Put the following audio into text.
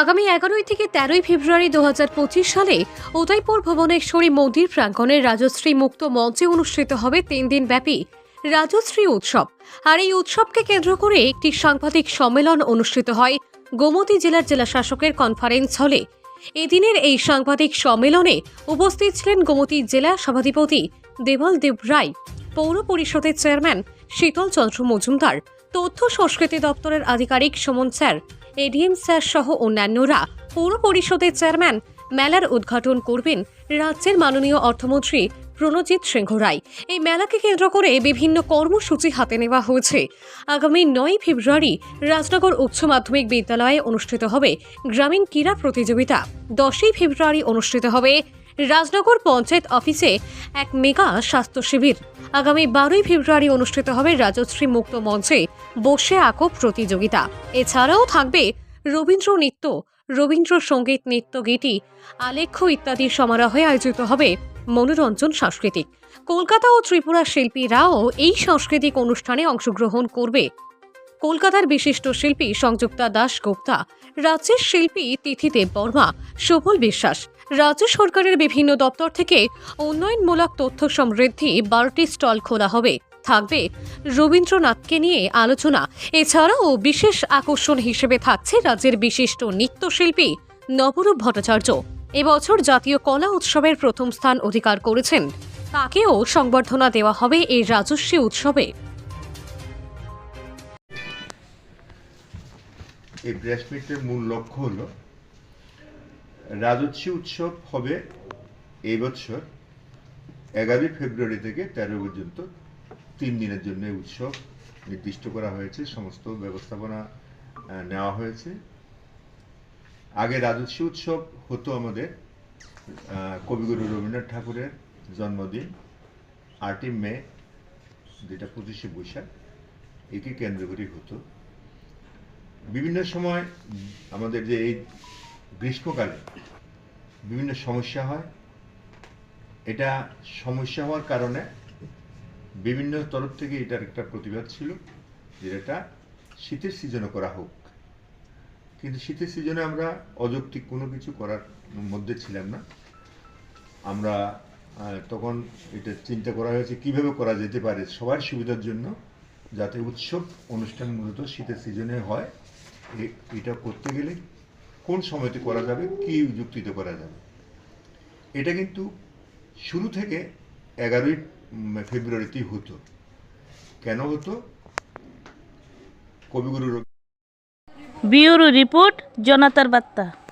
আগামী এগারোই থেকে তেরোই ফেব্রুয়ারি দু সালে উদয়পুর ভুবনেশ্বরী মন্দির প্রাঙ্গণের রাজশ্রী মুক্ত মঞ্চে অনুষ্ঠিত হবে তিন দিন ব্যাপী রাজশ্রী উৎসব। আর এই উৎসবকে কেন্দ্র করে একটি সাংবাদিক সম্মেলন অনুষ্ঠিত হয় গোমতী জেলার জেলা শাসকের কনফারেন্স হলে। এদিনের এই সাংবাদিক সম্মেলনে উপস্থিত ছিলেন গোমতী জেলা সভাধিপতি দেবল দেব রায়, পৌর পরিষদের চেয়ারম্যান শীতল চন্দ্র মজুমদার, তথ্য সংস্কৃতি দপ্তরের আধিকারিক সুমন স্যার এডিএম স্যার সহ অন্যান্যরা পৌর পরিষদের চেয়ারম্যান মেলার উদ্ঘাটন করবেন রাজ্যের মাননীয় অর্থমন্ত্রী প্রণজিৎ সিংহ রায়। এই মেলাকে কেন্দ্র করে বিভিন্ন কর্মসূচি হাতে নেওয়া হয়েছে। আগামী নয় ফেব্রুয়ারি রাজনগর উচ্চ মাধ্যমিক বিদ্যালয়ে অনুষ্ঠিত হবে গ্রামীণ ক্রীড়া প্রতিযোগিতা। দশই ফেব্রুয়ারি অনুষ্ঠিত হবে রাজনগর পঞ্চায়েত অফিসে এক মেগা স্বাস্থ্য শিবির। আগামী বারোই ফেব্রুয়ারি অনুষ্ঠিত হবে রাজশ্রী মুক্ত মঞ্চে বসে আঁকো প্রতিযোগিতা। এছাড়াও থাকবে রবীন্দ্র নৃত্য, রবীন্দ্র সংগীত নৃত্য গীতি, আলেখ্য ইত্যাদি সমারোহে আয়োজিত হবে মনোরঞ্জন সাংস্কৃতিক। কলকাতা ও ত্রিপুরা শিল্পীরাও এই সাংস্কৃতিক অনুষ্ঠানে অংশগ্রহণ করবে। কলকাতার বিশিষ্ট শিল্পী সংযুক্তা দাস গুপ্তা রাজ্যের শিল্পী তিথিদেব বর্মা, সুবল বিশ্বাস, রাজ্য সরকারের বিভিন্ন দপ্তর থেকে উন্নয়নমূলক তথ্য সমৃদ্ধি বারোটি স্টল খোলা হবে। থাকবে রবীন্দ্রনাথকে নিয়ে আলোচনা। এছাড়াও বিশেষ আকর্ষণ হিসেবে থাকছে রাজ্যের বিশিষ্ট নৃত্যশিল্পী নবরূপ ভট্টাচার্য। এবছর জাতীয় কলা উৎসবের প্রথম স্থান অধিকার করেছেন। তাকেও সংবর্ধনা দেওয়া হবে এই রাজস্বী উৎসবে। এই প্রেস মিটের মূল লক্ষ্য হলো, রাজস্বী উৎসব হবে এই বছর, এগারোই ফেব্রুয়ারি থেকে তেরো পর্যন্ত তিন দিনের জন্য উৎসব নির্দিষ্ট করা হয়েছে, সমস্ত ব্যবস্থাপনা নেওয়া হয়েছে। আগে রাজস্বী উৎসব হতো আমাদের কবিগুরু রবীন্দ্রনাথ ঠাকুরের জন্মদিন, আটই মে, যেটা পঁচিশে বৈশাখ, একে কেন্দ্র করে হতো। বিভিন্ন সময় আমাদের যে এই গ্রীষ্মকালে বিভিন্ন সমস্যা হয়। এটা সমস্যা হওয়ার কারণে বিভিন্ন তরফ থেকে এটার একটা প্রতিবাদ ছিল যে এটা শীতের সিজনে করা হোক। কিন্তু শীতের সিজনে আমরা অযৌক্তিক কোনো কিছু করার মধ্যে ছিলাম না। আমরা তখন এটা চিন্তা করা হয়েছে কীভাবে করা যেতে পারে সবার সুবিধার জন্য যাতে উৎসব অনুষ্ঠান মূলত শীতের সিজনে হয়। এটা করতে গেলে কোন সময়তে করা যাবে, কি যুক্তিতে করা যাবে? এটা কিন্তু শুরু থেকে এগারোই ফেব্রুয়ারিতেই হতো। কেন হতো? কবিগুরু ব্যুরো রিপোর্ট, জনতার বার্তা।